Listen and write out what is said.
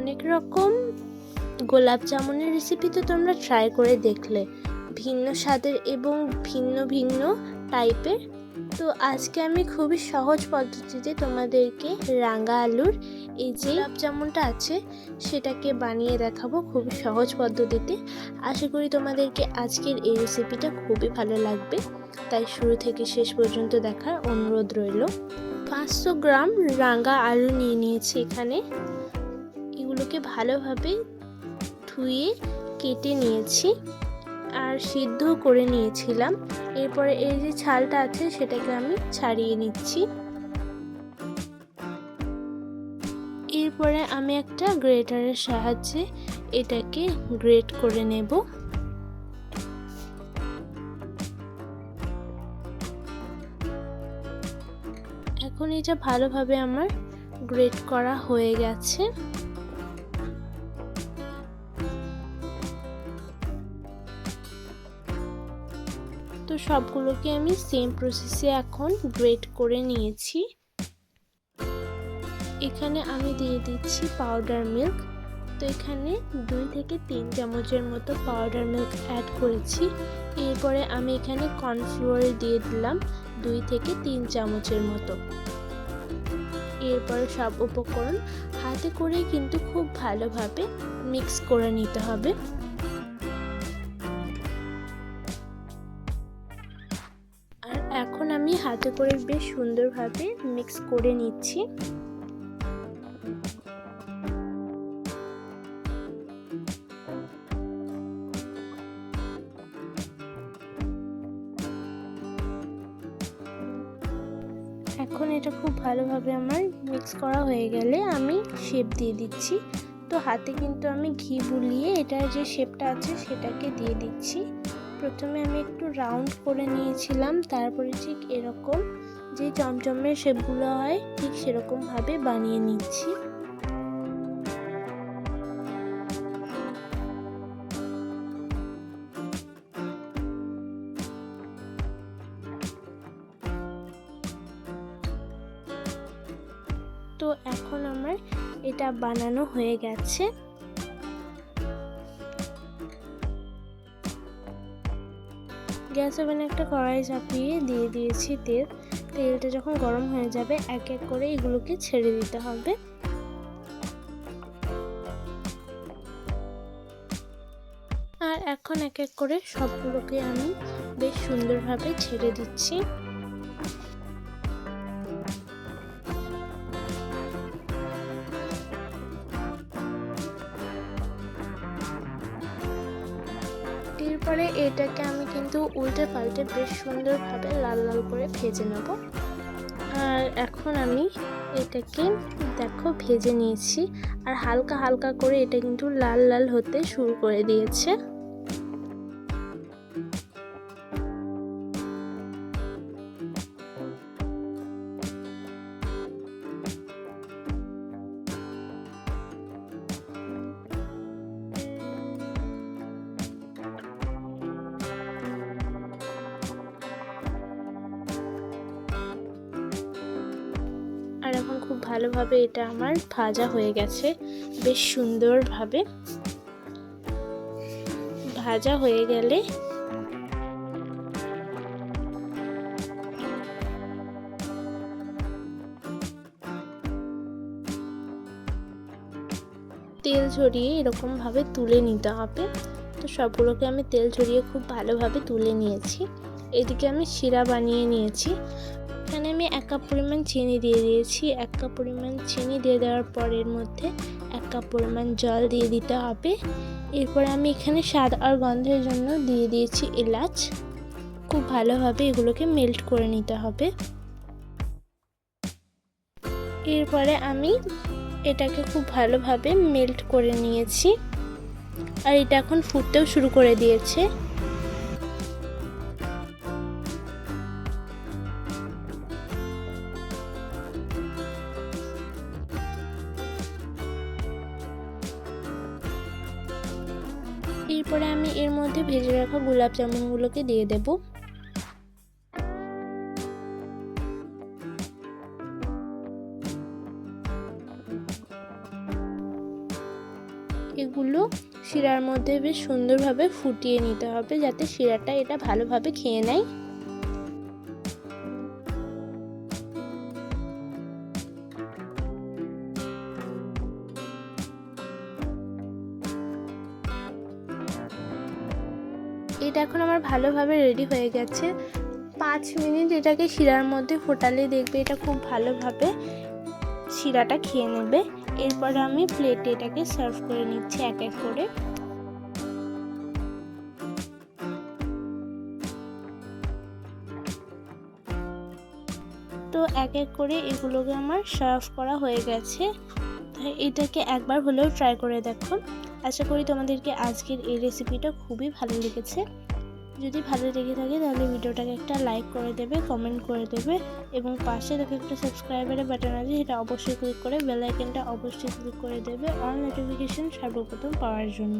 অনেক রকম গোলাপ জামুনের রেসিপি তো তোমরা ট্রাই করে দেখলে। ভিন্ন স্বাদের এবং ভিন্ন ভিন্ন টাইপের তো আজকে আমি খুবই সহজ পদ্ধতিতে তোমাদেরকে রাঙা আলুর এই যে গোলাপ জামুনটা আছে, সেটাকে বানিয়ে দেখাবো খুবই সহজ পদ্ধতিতে। আশা করি তোমাদেরকে আজকের এই রেসিপিটা খুবই ভালো লাগবে। তাই শুরু থেকে শেষ পর্যন্ত দেখার অনুরোধ রইল। পাঁচশো গ্রাম রাঙা আলু নিয়ে নিয়েছি এখানে। এগুলোকে ভালোভাবে ধুয়ে কেটে নিয়েছি আর সিদ্ধ করে নিয়েছিলাম। এরপরে এই যে ছালটা আছে সেটাকে আমি ছাড়িয়ে নিচ্ছি। এরপরে আমি একটা গ্রেটারের সাহায্যে এটাকে গ্রেট করে নেব। এখন এটা ভালোভাবে আমার গ্রেট করা হয়ে গেছে। তো সবগুলোকে আমি সেম প্রসেসে এখন গ্রেট করে নিয়েছি। এখানে আমি দিয়ে দিচ্ছি পাউডার মিল্ক তো এখানে দুই থেকে তিন চামচের মতো পাউডার মিল্ক অ্যাড করেছি। এরপরে আমি এখানে কর্নফ্লোয়ার দিয়ে দিলাম দুই থেকে তিন চামচের মতো। এরপরে সব উপকরণ হাতে করে কিন্তু খুব ভালোভাবে মিক্স করে নিতে হবে। হাতে করে বেশ সুন্দরভাবে মিক্স করে নিচ্ছি। এখন এটা খুব ভালোভাবে আমার মিক্স করা হয়ে গেলে আমি শেপ দিয়ে দিচ্ছি। তো হাতে কিন্তু আমি ঘি বুলিয়ে এটার যে শেপটা আছে সেটাকে দিয়ে দিচ্ছি। প্রথমে আমি একটু রাউন্ড করে নিয়েছিলাম, তারপরে ঠিক এরকম যে চমচমের শেপগুলো হয়, ঠিক সেরকমভাবে বানিয়ে নিচ্ছি। তো এখন আমার এটা বানানো হয়ে গেছে। গ্যাস ওভেনে একটা কড়াই চাপিয়ে দিয়ে দিয়েছি তেল। তেলটা যখন গরম হয়ে যাবে, এক এক করে এগুলোকে ছেড়ে দিতে হবে। আর এখন এক এক করে সবগুলোকে আমি বেশ সুন্দরভাবে ছেড়ে দিচ্ছি। এটাকে আমি কিন্তু উল্টে পাল্টে বেশ সুন্দরভাবে লাল লাল করে ভেজে নেব। আর এখন আমি এটাকে দেখো ভেজে নিয়েছি। আর হালকা হালকা করে এটা কিন্তু লাল লাল হতে শুরু করে দিয়েছে। ভালোভাবে এটা আমার ভাজা হয়ে গেছে, বেশ সুন্দরভাবে। ভাজা হয়ে গেলে তেল ঝরিয়ে এরকমভাবে তুলে নিতে হবে। তো সবগুলোকে আমি তেল ঝরিয়ে খুব ভালোভাবে তুলে নিয়েছি। এদিকে আমি শিরা বানিয়ে নিয়েছি। এখানে আমি এক কাপ পরিমাণ চিনি দিয়ে দিয়েছি। এক কাপ পরিমাণ চিনি দিয়ে দেওয়ার পরের মধ্যে এক কাপ পরিমাণ জল দিয়ে দিতে হবে। এরপরে আমি এখানে স্বাদ আর গন্ধের জন্য দিয়ে দিয়েছি এলাচ। খুব ভালোভাবে এগুলোকে মেল্ট করে নিতে হবে। এরপরে আমি এটাকে খুব ভালোভাবে মেল্ট করে নিয়েছি। আর এটা এখন ফুটতেও শুরু করে দিয়েছে। এরপরে আমি এর মধ্যে ভেজে রাখা গোলাপ জামুনগুলোকে দিয়ে দেব। এগুলো শিরার মধ্যে বেশ সুন্দরভাবে ফুটিয়ে নিতে হবে যাতে শিরাটা এটা ভালোভাবে খেয়ে নেয়। এটা এখন আমার ভালোভাবে রেডি হয়ে গেছে। পাঁচ মিনিট এটাকে শিরার মধ্যে ফোটালে দেখবে এটা খুব ভালোভাবে শিরাটা খেয়ে নেবে। এরপর আমি প্লেটে এটাকে সার্ভ করে নিচ্ছি এক এক করে। তো এক এক করে এগুলোকে আমার সার্ভ করা হয়ে গেছে। এটাকে একবার হলেও ট্রাই করে দেখো আশা করি তোমাদেরকে আজকের এই রেসিপিটা খুবই ভালো লেগেছে। যদি ভালো লেগে থাকে তাহলে ভিডিওটাকে একটা লাইক করে দেবে কমেন্ট করে দেবে এবং পাশে দেখো একটা সাবস্ক্রাইবারের বাটন আছে সেটা অবশ্যই ক্লিক করে বেল আইকনটা অবশ্যই ক্লিক করে দেবে। অল নোটিফিকেশন সর্বপ্রথম পাওয়ার জন্য।